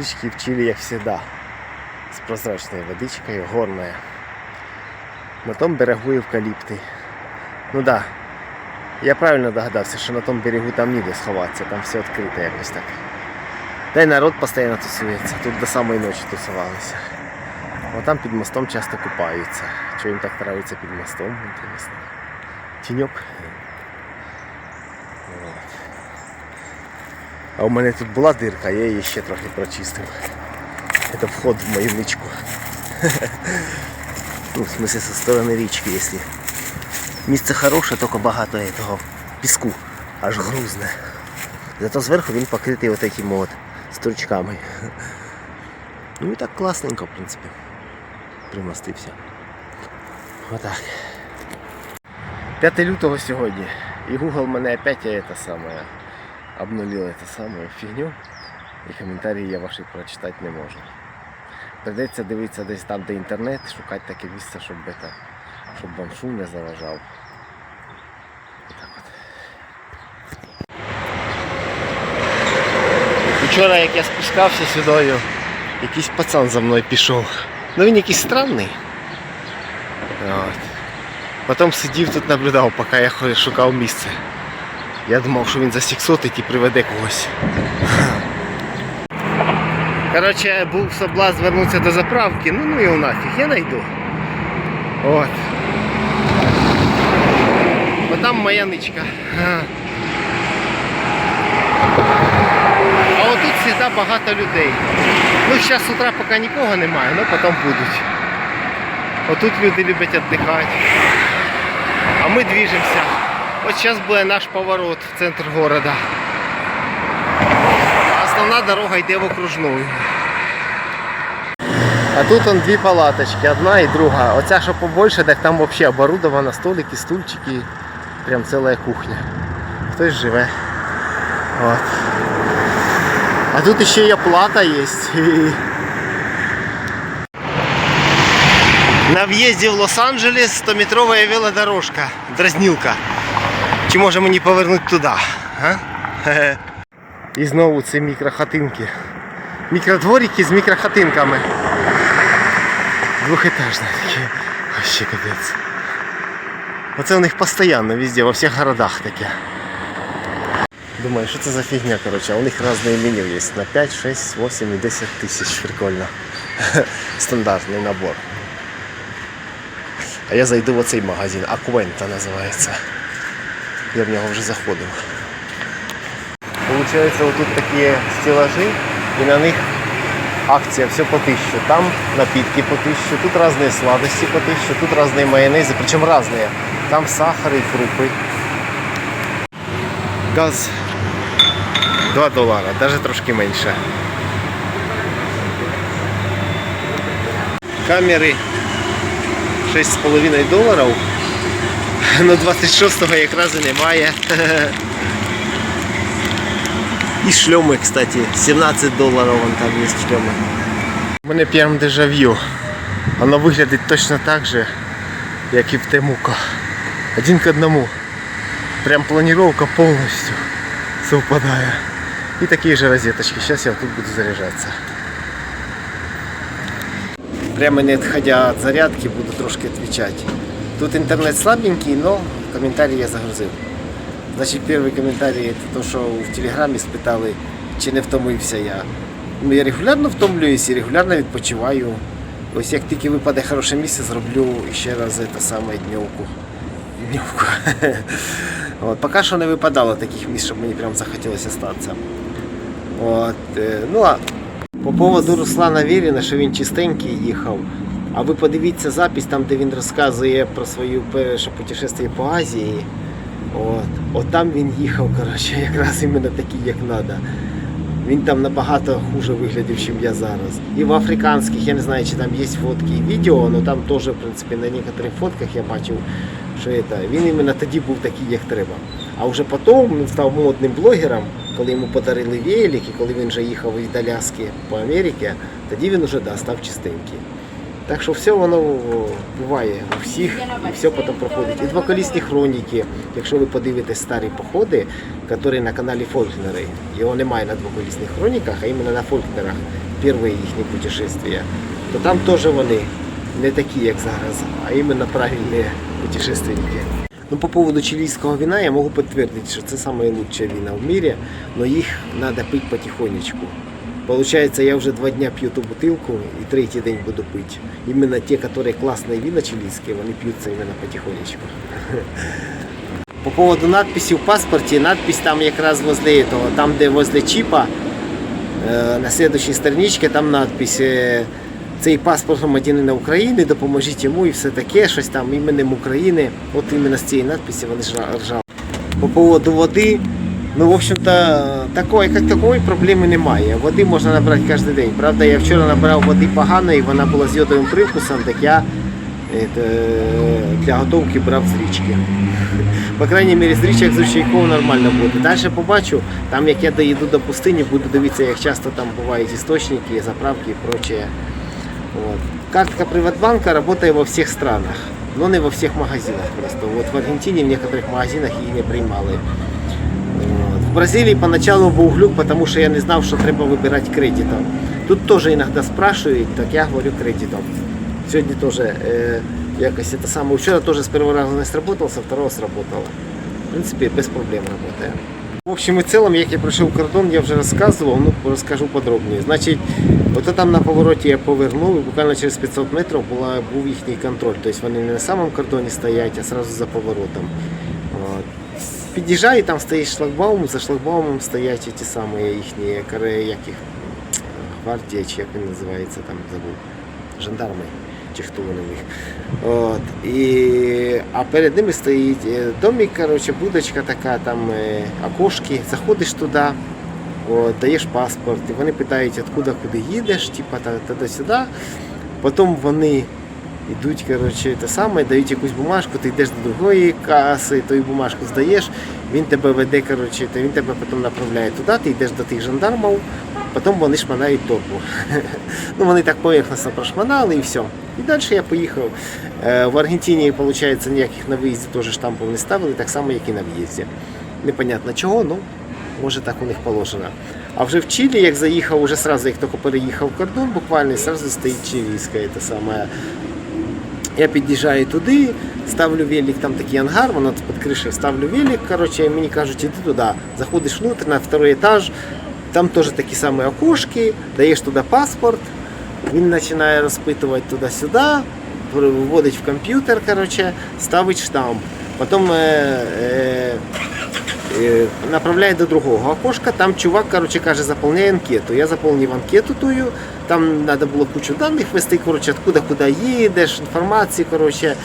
Речки в Чили, як всегда, с прозрачной водичкой, горная. На том берегу евкаліпти. Ну да, я правильно догадався, що на тому берегу там ніде сховатися, там все відкрите якось так. Та й народ постійно тусується, тут до самої ночі тусувалися. А там під мостом часто купаються. Що їм так подобається під мостом, інтересно. Тіньок. От. А у мене тут була дирка, я її ще трохи прочистив. Це вход в мою ничку. Ну, в смысле, со сторони річки, якщо. Місце хороше, тільки багато этого піску, аж грузне. Зато зверху він покритий от такими от стручками. Ну і так класненько, в принципі. Примостився. Отак. 5 лютого сьогодні. І Google мене опять это самое обнулил эту самую фігню. І коментарі я ваші прочитати не можу. Придеться дивитися десь там, де інтернет, шукати таке місце, щоб, это, щоб вам шум не заважав. Отак от. Вчора, як я спускався сюди, якийсь пацан за мною пішов. Ну він якийсь странний. От. Потім сидів тут наблюдав, поки я шукав місце. Я думав, що він засіксотить і приведе когось. Коротше, був соблазн звернутися до заправки, ну ну його нафіг, я знайду. От. Бо там моя ничка. А отут завжди багато людей. Ну, зараз з утра поки нікого немає, але потім будуть. Отут люди люблять віддихати. А ми движемося. От зараз буде наш поворот в центр города. А основна дорога йде в окружну. А тут он дві палаточки, одна і друга. Оця що побольше, так там взагалі оборудовано, столики, стульчики, прям ціла кухня. Хтось живе. От. А тут ще є плата є. На в'їзді в Лос-Анджелес 100-метрова велодорожка, дразнилка. Чи може мені повернути туди? А? І знову це мікрохатинки. Мікродворики з мікрохатинками. Двухэтажні такі. Вообще капець. Оце у них постійно везде, во всіх городах таке. Думаю, що це за фігня, короче. У них різне меню є. На 5, 6, 8 і 10 тисяч. Прикольно. Стандартний набор. А я зайду в оцей магазин, Аквента називається. Я в нього вже заходив. Получається, отут такі стелажі, і на них акція все по тисячу. Там напитки по тисячу, тут різні сладості по тисячу, тут різні майонези, причому різні. Там сахар і крупи. Газ 2 долара, навіть трошки менше. Камери 6,5 доларів. Ну 26-го якраз і немає. І шльоми, кстати, 17 доларів вон там є шльоми. У мене прям дежавю. Воно виглядить точно так же, як і в Темуко. Один к одному. Прям планировка полностью совпадає. І такі же розеточки. Сейчас я тут буду заряджатися. Прямо не відходя від зарядки, буду трошки відповідати. Тут інтернет слабенький, но коментарі я загрузив. Значить, перший коментарій це то, що в телеграмі спитали, чи не втомився я. Ну, я регулярно втомлююсь і регулярно відпочиваю. Ось як тільки випаде хороше місце, зроблю ще раз це саме дневку. Дневку. От, поки що не випадало таких місць, щоб мені прям захотілося статися. От, е, ну а по поводу Руслана Віріна, що він чистенький їхав. А ви подивіться запись там, де він розказує про своє перше путешествие по Азії. От, от там він їхав, коротше, якраз іменно такий, як треба. Він там набагато хуже виглядів, ніж я зараз. І в африканських, я не знаю, чи там є фотки і відео, але там теж, в принципі, на некоторих фотках я бачив, що це, він іменно тоді був такий, як треба. А вже потім він став модним блогером, коли йому подарили велик, і коли він вже їхав від Аляски по Америці, тоді він вже да, став чистенький. Так що все воно буває у всіх і все потім проходить. І двоколісні хроніки, якщо ви подивитесь старі походи, які на каналі Фолькнери, його немає на двоколісних хроніках, а іменно на Фолькнерах, перші їхні путешествия, то там теж вони не такі, як зараз, а іменно правильні путешественники. Ну, по поводу чилийского вина я подтвердить, что это самое лучшее вино в мире, но их надо пить потихонечку. Получается, я уже два дня пью ту бутылку и третий день буду пить. Именно те, которые классные вина чилийские, они пьются именно потихонечку. По поводу надписи в паспорте, надпись там якраз возле этого, там где возле чипа, э, на следующей страничке там надпись э, цей паспорт громадянина України, допоможіть йому і все таке, щось там іменем України. От іменно з цієї надписи вони ж ржали. По поводу води, ну, в общем-то, такої, як такої проблеми немає. Води можна набрати кожен день. Правда, я вчора набрав води поганої, вона була з йодовим привкусом, так я это, для готовки брав з річки. По крайней мере, з річок з ручейков нормально буде. Далі побачу, там як я доїду до пустині, буду дивитися, як часто там бувають істочники, заправки і прочее. Вот. Картка Приватбанка работает во всех странах, но не во всех магазинах просто. Вот в Аргентине в некоторых магазинах її не приймали. В Бразилии поначалу був глюк, потому що я не знав, що треба вибирати кредитом. Тут теж іноді спрашивають, так я говорю кредитом. Сьогодні теж е, якось це саме. Вчора теж з першого разу не сработало, со второго сработало. В принципі, без проблем працює. В общем и целом, як я пройшов кордон, я вже розказував, ну розкажу подробніше. Значить, от там на повороті я повернув, і буквально через 500 метрів була, був їхній контроль. Тобто вони не на самому кордоні стоять, а одразу за поворотом. От. Під'їжджаю, там стоїть шлагбаум, за шлагбаумом стоять ті самі їхні каре, як їх, гвардія, чи як він називається, там забув, жандарми чи хто вони в них. От. І, а перед ними стоїть е, домик, коротше, будочка така, там е, окошки, заходиш туди, от, даєш паспорт, і вони питають, откуда куди їдеш, типа туди-сюди. Потім вони йдуть, коротше, те саме, дають якусь бумажку, ти йдеш до другої каси, ту бумажку здаєш, він тебе веде, коротше, та він тебе потім направляє туди, ти йдеш до тих жандармів, потім вони шманають торбу. ну, вони так поверхностно прошманали і все. І далі я поїхав. Е, В Аргентині, виходить, ніяких на виїзді теж штампів не ставили, так само, як і на в'їзді. Непонятно чого, ну, може так у них положено. А вже в Чилі, як заїхав, уже сразу, як тільки переїхав кордон, буквально сразу стоїть чилійська, це саме. Я під'їжджаю туди, ставлю велик, там такий ангар, воно під кришею ставлю велик, коротше, мені кажуть, іди туди, заходиш внутрь на второй етаж, там теж такі самі окошки, даєш туди паспорт, він починає розпитувати туди-сюди, вводить в комп'ютер, ставить штамп. Потім е, е, направляє до другого окошка, там чувак, коротше, каже, заповняй анкету. Я заповнив анкету тую, там треба було кучу даних ввести, коротше, откуда куди їдеш, інформації, коротше,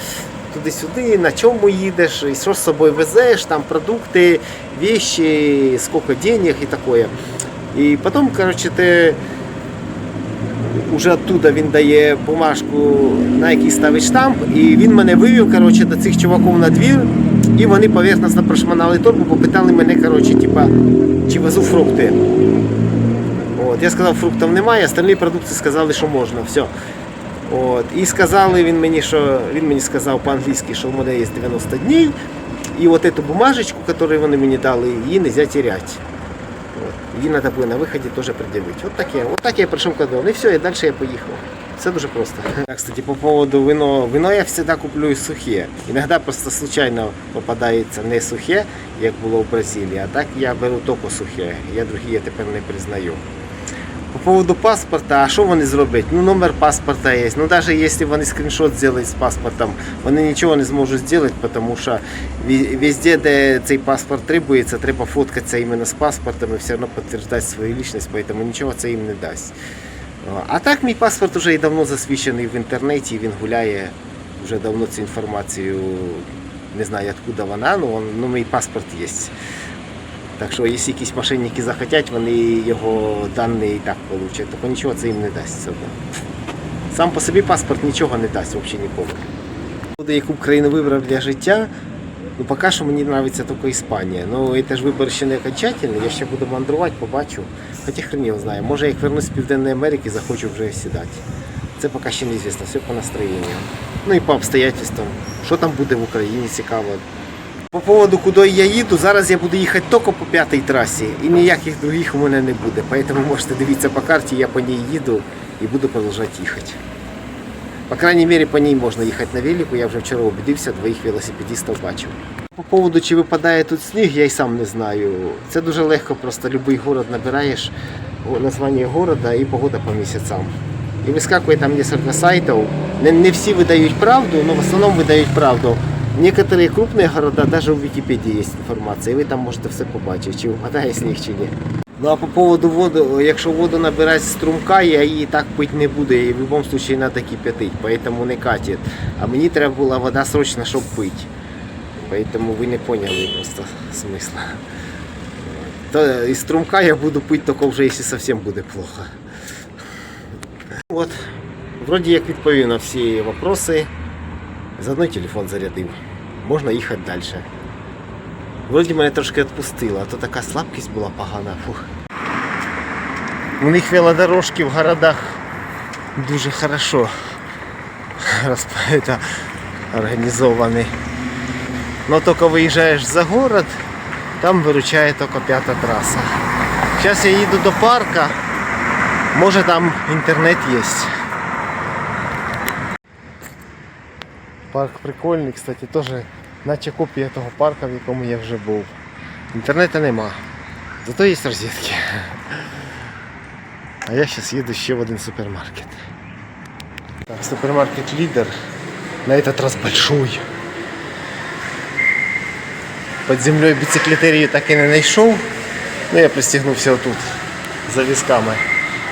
туди-сюди, на чому їдеш, і що з собою везеш, там продукти, вещи, сколько денег і таке. І потім, коротше, ти уже оттуда він дає бумажку, на якій ставить штамп, і він мене вивів коротше, до цих чуваків на двір, і вони поверхностно прошманали торбу, попитали мене, коротше, типа, чи везу фрукти. От, я сказав, фруктів немає, остальні продукти сказали, що можна. Все. От, і сказали він мені, що він мені сказав по-англійськи, що в мене є 90 днів, і от цю бумажечку, яку вони мені дали, її не можна теряти. Її треба буде на виході теж пред'явити. От таке. От так я прийшов кордон. І все, і далі я поїхав. Все дуже просто. Так, кстати, по поводу вино. Вино я завжди куплю сухе. Іноді просто случайно попадається не сухе, як було в Бразилії, а так я беру тільки сухе. Я другі я тепер не признаю. По поводу паспорта, а що вони зроблять? Ну, номер паспорта є. Ну, навіть якщо вони скріншот зроблять з паспортом, вони нічого не зможуть зробити, тому що везде, де цей паспорт требується, треба фоткатися іменно з паспортом і все одно підтверджувати свою лічність, тому нічого це їм не дасть. О, А так мій паспорт вже і давно засвідчений в інтернеті, він гуляє вже давно цю інформацію, не знаю откуда вона, ну, он- ну мій паспорт є. Так що, якщо якісь мошенники захотять, вони його дані і так получать, то нічого це їм не дасть. Сам по собі паспорт нічого не дасть взагалі нікому. Яку б країну вибрав для життя, ну поки що мені подобається тільки Іспанія. Ну це ж вибір ще не окончательний, я ще буду мандрувати, побачу. Хоча хрен його знає. Може як вернусь з Південної Америки, захочу вже сідати. Це поки ще неізвісно, все по настроєнню. Ну і по обстоятельствам. Що там буде в Україні, цікаво. По поводу, куди я їду, зараз я буду їхати тільки по п'ятій трасі і ніяких других у мене не буде. Поэтому можете дивитися по карті, я по ній їду і буду продовжувати їхати. По крайней мере, по ній можна їхати на велику, я вже вчора убедився, двоїх велосипедистів бачив. По поводу, чи випадає тут сніг, я й сам не знаю. Це дуже легко, просто будь-який город набираєш названня города і погода по місяцям. І вискакує там кілька сайтів. Не, не всі видають правду, але в основному видають правду. Некоторые крупные города, даже в Википедии есть информация, і ви там можете все побачити, чи випадає сніг, чи ні. Ну а по поводу води, якщо воду набирати з струмка, я її так пити не буду, її в будь-якому випадку треба кипятити, поэтому не катить. А мені треба була вода срочно, щоб пити. Поэтому ви не поняли просто смисла. То із струмка я буду пити тільки вже, якщо зовсім буде плохо. От, вроді як відповів на всі вопроси. Заодно телефон зарядив. Можна їхати далі. Вроді мене трошки відпустило, а то така слабкість була погана. Фух. У них велодорожки в городах дуже хорошо організовані. Но только виїжджаєш за город, там виручає тільки п'ята траса. Зараз я їду до парка, може там інтернет є. Парк прикольний, кстати, теж наче копія того парка, в якому я вже був. Інтернету нема. Зато є розетки. А я зараз їду ще в один супермаркет. Так, супермаркет лидер. На этот раз большой. Под землей бициклетерию так и не знайшов. Ну я пристегнувся отут за висками.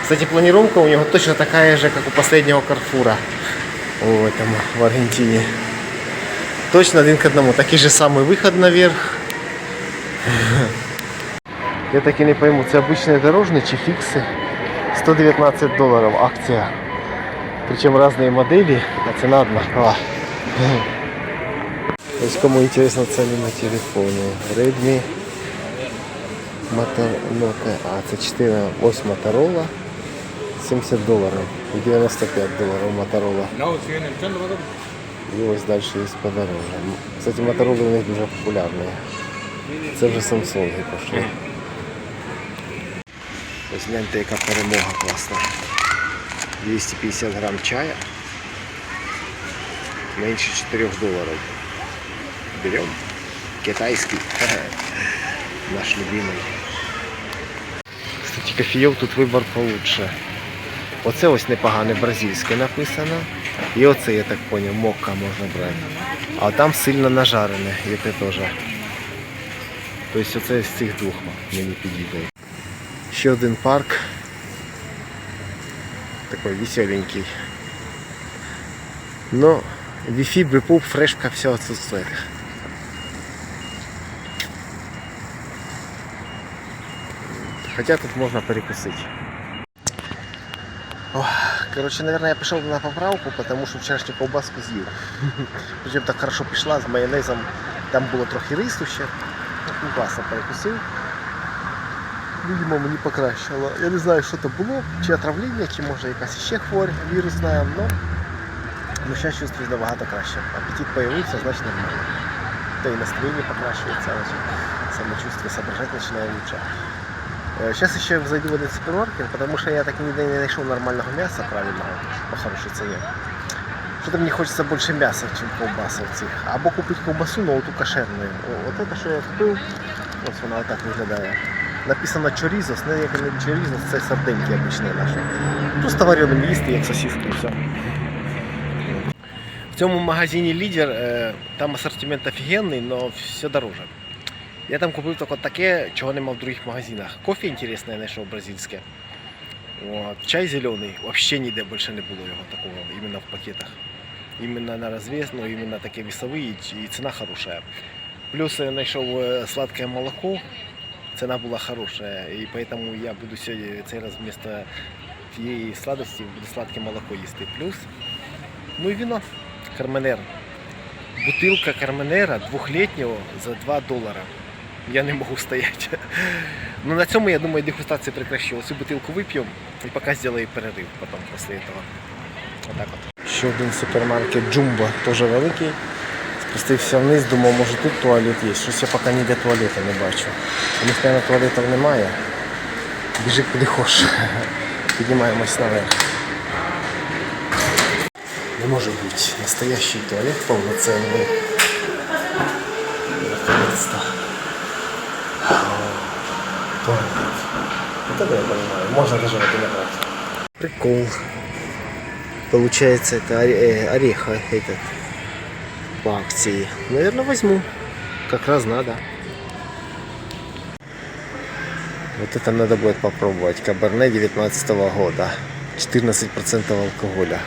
Кстати, планировка у него точно такая же, как у последнего Карфура. О, этом, в Аргентине. Точно один к одному. Такий же самий выход наверх. Я так і не пойму, это обычные дорожные чи фікси. 119 долларов акция, причем разные модели. а ціна однакова. Ось кому интересно ціни на телефоне, Redmi Motor... Ну, Nokia. А, это 4, ось Motorola. 70 долларов. І 95 долларов Моторола. І ось далі є подорожче. Кстати, Motorola у них дуже популярні. Це вже Samsung пішли. Ось гляньте, яка перемога класна. 250 грам чая. Менше 4 долларов. Берем. Китайский. Наш любимый. Кстати, кофеев тут вибор получше. Оце ось непогане бразильське написано. І оце, я так поняв, мокка можна брати. А там сильно нажарене, яке теж. Тобто оце з цих двох мені підійде. Ще один парк. Такой веселенький. Но Wi-Fi, Bluetooth, фрешка, все отсутствует. Хотя тут можно перекусить. Ох, короче, наверное, я пішов на поправку, потому що вчорашню ковбаску з'їв. Причем так хорошо пішла з майонезом. Там було трохи рису ще. Ну, класно перекусив. Видимо, мені покращило. Я не знаю, що це було, чи отравлення, чи може якась ще хворь вірусна, але ну, зараз чувствую набагато краще. Апетит появився, значить нормально. Та і настроєння покращується, значить самочувствие соображать починає лучше. Сейчас еще зайду в один супермаркет, потому что я так ніде не знайшов нормального мяса правильного по хорошей цене. Что-то мне хочется больше мяса, чем ковбасов цих. Або купить ковбасу, но ту кошерную. Вот это, що я купив, ось вона отак виглядає. Написано чорізос, не як не чорізос, це сардинки обичні наші. Тут з товареним їсти, як сосиски, і все. В цьому магазині лідер, е, там асортимент офігенний, але все дороже. Я там купив тільки таке, чого нема в других магазинах. Кофе інтересне знайшов бразильське. От. Чай зелений, взагалі ніде більше не було його такого, іменно в пакетах. Іменно на розвес, ну іменно таке весовий і ціна хороша. Плюс я знайшов е, сладке молоко, ціна була хороша, і тому я буду сьогодні цей раз вместо тієї сладості буду сладке молоко їсти. Плюс, ну і віно, карменер. Бутилка карменера двохлітнього за 2 долара. Я не можу стояти. Ну на цьому, я думаю, дегустація прекращу. Цю бутилку вип'ю і поки зроблю перерив потім після цього. Отак от. Ще один супермаркет Джумбо, теж великий. Спустився вниз, думав, може тут туалет є. Щось я поки ніде туалету не бачу. У них, мабуть, туалетів немає. Біжи куди хочеш. Піднімаємось наверх. Не може бути настоящий туалет повноцінний. Наконец-то. Туалет. Вот это я понимаю. Можно даже это набрать. Прикол. Получается, это оре- э, ореха этот по акции. Наверное, возьму. Как раз надо. Вот это надо будет попробовать. Каберне 19 года. 14% алкоголя.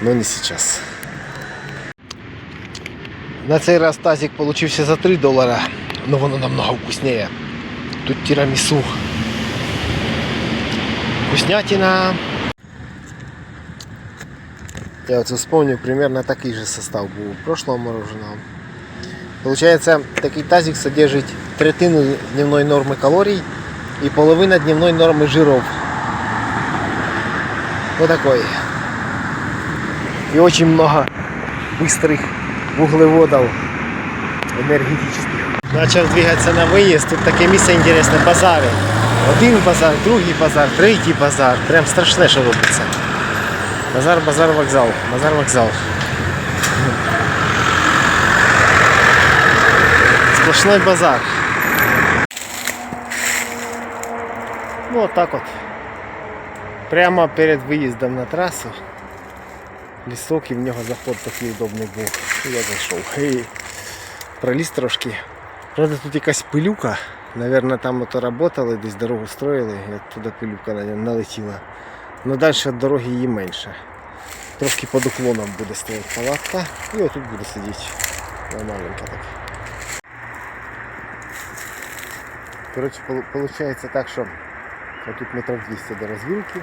Но не сейчас. На цей раз тазик получился за 3 доллара, но воно намного вкуснее. Тут тирамису. Вкуснятина. Я вот вспомнил, примерно такой же состав был у прошлого мороженого. Получается, такой тазик содержит третину дневной нормы калорий и половина дневной нормы жиров. Вот такой. И очень много быстрых углеводов энергетических. Начал двигаться на выезд. Тут таке місце інтересне, базари. Один базар, другий базар, третій базар. Прям страшне, що робиться. Базар, базар, вокзал. Базар, вокзал. Сплошной базар. Ну, вот так вот. Прямо перед виїздом на трасу. Лісок і в нього заход такий удобний був. Я зайшов. І проліз трошки. Правда, тут якась пилюка. Наверное, там ото работали, десь дорогу строїли, і оттуда пилюка налетіла. Но далі від дороги її менше. Трошки під уклоном буде стояти палатка. І отут буду сидіти. Нормальненько так. Коротше, пол- получається так, що отут метрів 200 до розвілки.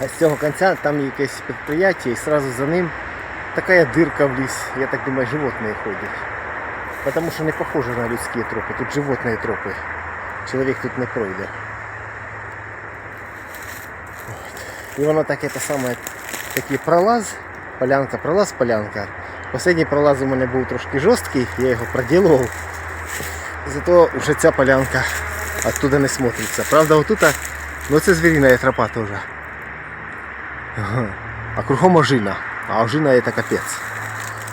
А з цього кінця там якесь підприємство і одразу за ним така дирка в ліс. Я так думаю, животні ходять. Потому що не похоже на людські тропи, тут животні тропи. Чоловік тут не пройде. От. І воно таке те саме, такий пролаз, полянка, пролаз, полянка. Последній пролаз у мене був трошки жорсткий, я його проділував. Зато вже ця полянка оттуда не смотрится. Правда, отут, ну це звірина тропа теж. Ага. А кругом ожина. А ожина это капец.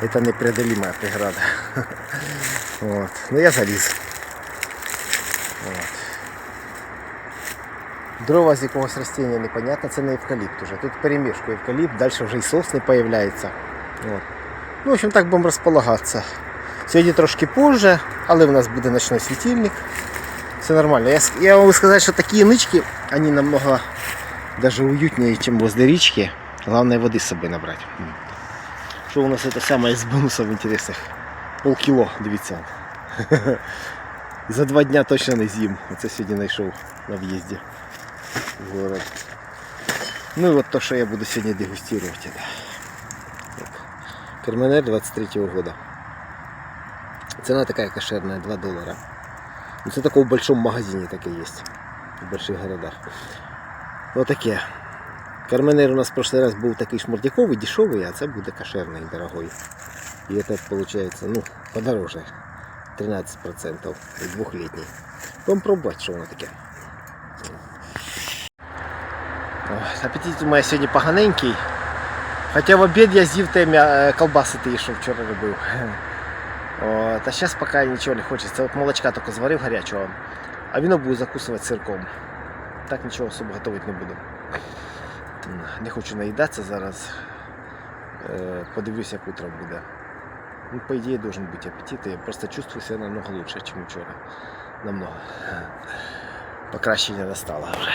Это непреодолимая преграда. Вот. Ну я заліз. Вот. Дрова з якогось растения непонятно, це не евкаліпт уже. Тут перемішку евкаліпт, далі вже і сосни появляються. От. Ну, в общем, так будемо розполагатися. Сьогодні трошки позже, але в нас буде ночний світильник. Все нормально. Я, с- я могу сказать, что такие нычки, они намного даже уютнее, чем возле речки. Главное воды с собой набрать. М. Что у нас это самое из бонусов интересных? Полкіло, дивіться. За два дня точно не з'їм. Оце сьогодні знайшов на в'їзді в город. Ну і от то, що я буду сьогодні дегустувати. Да. Так. Карменер 23 года. Цена такая кошерная, 2 доллара. Ну, це такого в большом магазине таке есть. В больших городах. Вот. Карменер у нас в прошлый раз був такий шмурдяковий, дешевий, а це буде кошерний, дорогой. І это получается, ну, подороже. 13% і двухлітній. Будемо пробувати, що воно таке. Ой, Апетит у мене сьогодні поганенький. Хоча в обід я з'їв те м'я- е, колбаси ті, що вчора робив. От, а зараз поки нічого не хочеться. От молочка тільки зварив гарячого, а віно буду закусувати сирком. Так нічого особо готувати не буду. Не хочу наїдатися зараз. Е, Подивлюсь, як утро буде. Ну, по идее, должен быть аппетит. Я просто чувствую себя намного лучше, чем вчера. Намного. Покращення настало вже.